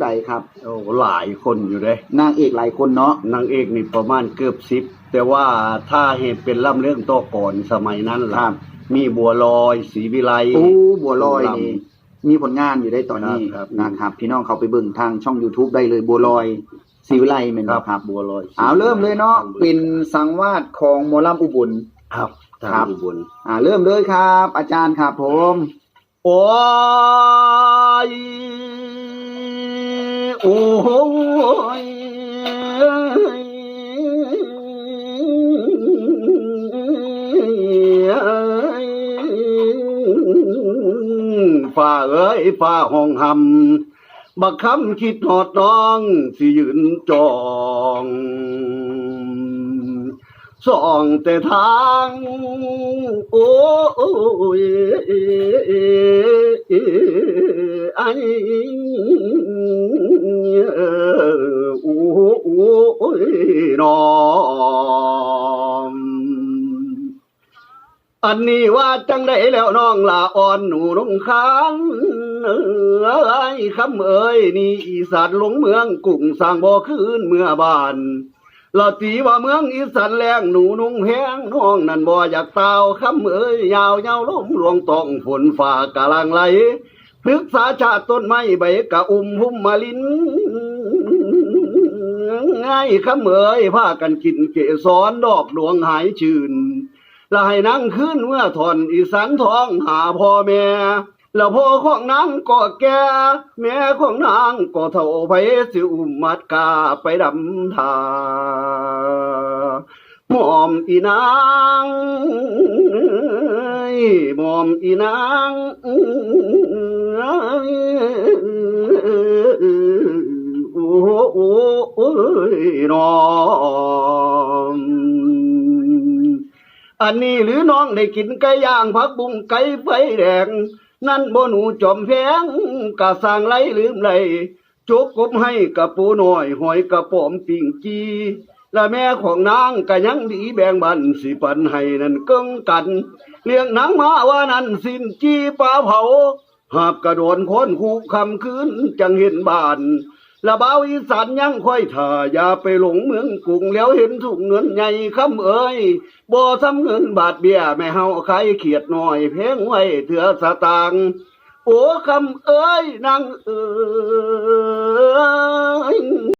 ใจครับโอ้หลายคนอยู่เลยนางเอกหลายคนเนาะนางเอกนี่ประมาณเกือบสิบแต่ว่าถ้าเหตุเป็นล่ำเรื่องต่อก่อนสมัยนั้นคล่ะรับมีบัวลอยศรีวิไล โอ้บัวลอยนี่มีผลงานอยู่ได้ตอนนี้ครับ นะครับ พี่น้องเขาไปเบิ่งทางช่อง YouTube ได้เลยบัวลอยศิวิไลแม่นครับ่บครับบัวลอยศเอาเริ่มเลยเนาะเป็นสังวาสของหมอลำอุบล ครับทาครังบอุบล อ่าเริ่มเลยครับ อาจารย์ครับผม โอ้ย โอ้ยฝ่าเอ้ยฝ่าห้องหำบักคำคิดหอดน้อง สิยืนจองส่องแต่ทาง โอ้ยไอ้ น้องอันนี้ว่าจังได้แล้วน้องลาอ่อนหนูลงคานเอ้ยคำเอ้ยนี่อีสานหลงเมืองกุ้งสร้างบ่อคืนเมื่อบานเราตีว่าเมืองอีสานแรงหนูนุ่งแห้งน้องนั่นบ่อยากเตาคำเอ้ยยาวยาวลมลวงตองฝนฝ่ากะลังไหลพฤกษาชาติต้นไม้ใบกะอุ้มหุ่มมาลิน ง่ายคำเอ้ยพากันกินเกสรดอกดวงหายชื่นลวให้นั่งขึ้นเมื่อถอนอีสานท้องหาพ่อแม่แล้วพ่อของนางก็แก่แม่ของนางก็เท่าไปสิอุมมัดกาไปดำทาหมอมอีนางหมอมอีนางโอ้โอ้โอ้ย น้องอันนี้หรือน้องได้กินไก่ย่างผักบุ้งไก่ไฟแดงนั่นบ่หนูจอมแพงกะสร้างไรลืมไรจกกบให้กับปูน้อยหอยกระป๋อมปิ่งจีและแม่ของนางก็ยังดีแบ่งบันสิปันให้นั่นเกิ้งกันเลี้ยงนางมาว่านั่นสินจีปลาเผาหาบกระโดนคนคู่คำคืนจังเห็นบาน ระเบาอีสานยังค่อยถ่าอย่าไปหลงเมืองกรุงแล้วเห็นถุงเงินใหญ่คำเอ้ยบ่ทำเงินบาทเบี้ยแม่เฮาใครเขียดหน่อยเพงไว้เถือสตางค์โอ้คำเอ้ยนางเอ้ย